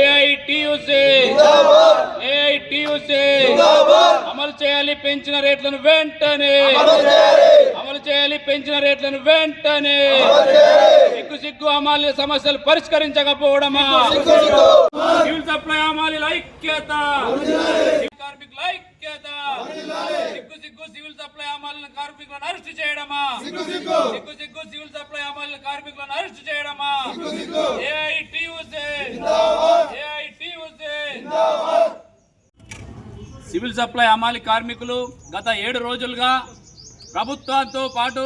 AITUC AITUC అమలు చేయాలి పెంచిన రేట్లను వెంటనే. అమలు చేయాలి. పెంచిన రేట్లను వెంటనే. సిగ్గు సిగ్గు అమాలి సమస్యలు పరిష్కరించకపోవడమా? సివిల్ సప్లై అమాలీల ఐక్యత కార్మికుల ఐక్యత. సిగ్గు సిగ్గు సివిల్ సప్లై అమాలిన కార్మికులను అరెస్ట్ చేయడమా? సిగ్గు సిగ్గు. సివిల్ సప్లై అమాలిన కార్మికులను అరెస్ట్ చేయడమా? సివిల్ సప్లై అమాలి కార్మికులు గత ఏడు రోజులుగా ప్రభుత్వంతో పాటు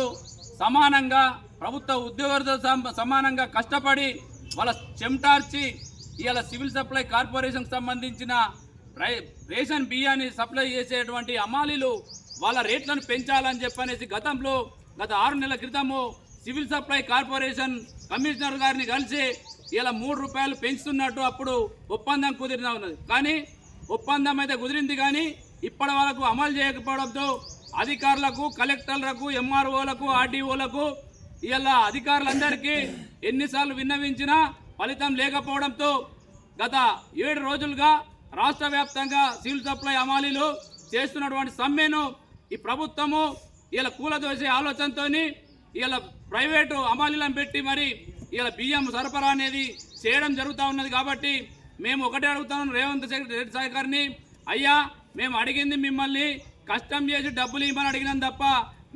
సమానంగా ప్రభుత్వ ఉద్యోగులతో సమానంగా కష్టపడి వాళ్ళ చెమటార్చి ఇవాళ సివిల్ సప్లై కార్పొరేషన్కి సంబంధించిన రేషన్ బియ్యాన్ని సప్లై చేసేటువంటి అమాలీలు వాళ్ళ రేట్లను పెంచాలని చెప్పనేసి గతంలో గత ఆరు నెలల క్రితము సివిల్ సప్లై కార్పొరేషన్ కమిషనర్ గారిని కలిసి ఇలా మూడు రూపాయలు పెంచుతున్నట్టు అప్పుడు ఒప్పందం కుదిరిన ఉన్నది. కానీ ఒప్పందం అయితే కుదిరింది కానీ ఇప్పటి వరకు అమలు చేయకపోవడంతో అధికారులకు కలెక్టర్లకు ఎంఆర్ఓలకు ఆర్డీఓలకు ఇలా అధికారులందరికీ ఎన్నిసార్లు విన్నవించినా ఫలితం లేకపోవడంతో గత ఏడు రోజులుగా రాష్ట్ర వ్యాప్తంగా సివిల్ సప్లై అమాలీలు చేస్తున్నటువంటి సమ్మెను ఈ ప్రభుత్వము ఇలా కూలదోసే ఆలోచనతోని ఇలా ప్రైవేటు అమాలీలను పెట్టి మరి ఇలా బియ్యం సరఫరా అనేది చేయడం జరుగుతూ ఉన్నది కాబట్టి మేము ఒకటే అడుగుతాం రేవంత్ రెడ్డి సాయి గారిని. అయ్యా మేము అడిగింది మిమ్మల్ని కష్టం చేసి డబ్బులు ఇవ్వమని అడిగినాం తప్ప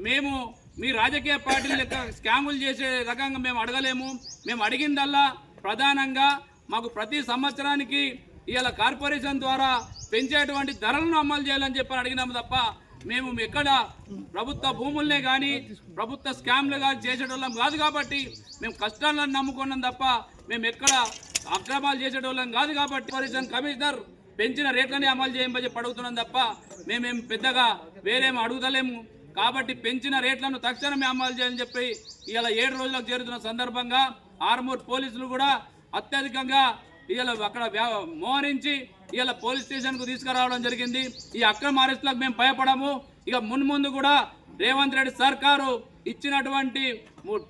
మేము మీ రాజకీయ పార్టీల యొక్క స్కాములు చేసే రకంగా మేము అడగలేము. మేము అడిగిందల్లా ప్రధానంగా మాకు ప్రతి సంవత్సరానికి ఇవాళ కార్పొరేషన్ ద్వారా పెంచేటువంటి ధరలను అమలు చేయాలని చెప్పి అడిగినాము తప్ప మేము ఎక్కడ ప్రభుత్వ భూముల్నే కానీ ప్రభుత్వ స్కామ్లు కానీ చేసేటోళ్ళం కాదు కాబట్టి మేము కష్టాలను నమ్ముకున్నాం తప్ప మేము ఎక్కడ అక్రమాలు చేసేటోళ్ళం కాదు కాబట్టి పరిశ్రమ కమిషనర్ పెంచిన రేట్లని అమలు చేయమని చెప్పి అడుగుతున్నాం తప్ప మేమేం పెద్దగా వేరేం అడుగుతలేము. కాబట్టి పెంచిన రేట్లను తక్షణమే అమలు చేయని చెప్పి ఇలా ఏడు రోజులకు చేరుతున్న సందర్భంగా ఆర్మూర్ పోలీసులు కూడా అత్యధికంగా ఇలా అక్కడ మోహరించి ఇలా పోలీస్ స్టేషన్కు తీసుకురావడం జరిగింది. ఈ అక్రమ అరెస్టులకు మేము భయపడము. ఇక మున్ముందు కూడా రేవంత్ రెడ్డి సర్కారు ఇచ్చినటువంటి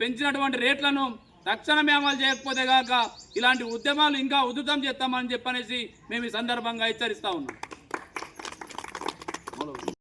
పెంచినటువంటి రేట్లను తక్షణమే అమలు చేయకపోతే గాక ఇలాంటి ఉద్యమాలు ఇంకా ఉధృతం చేస్తామని చెప్పనేసి మేము ఈ సందర్భంగా హెచ్చరిస్తా ఉన్నాం.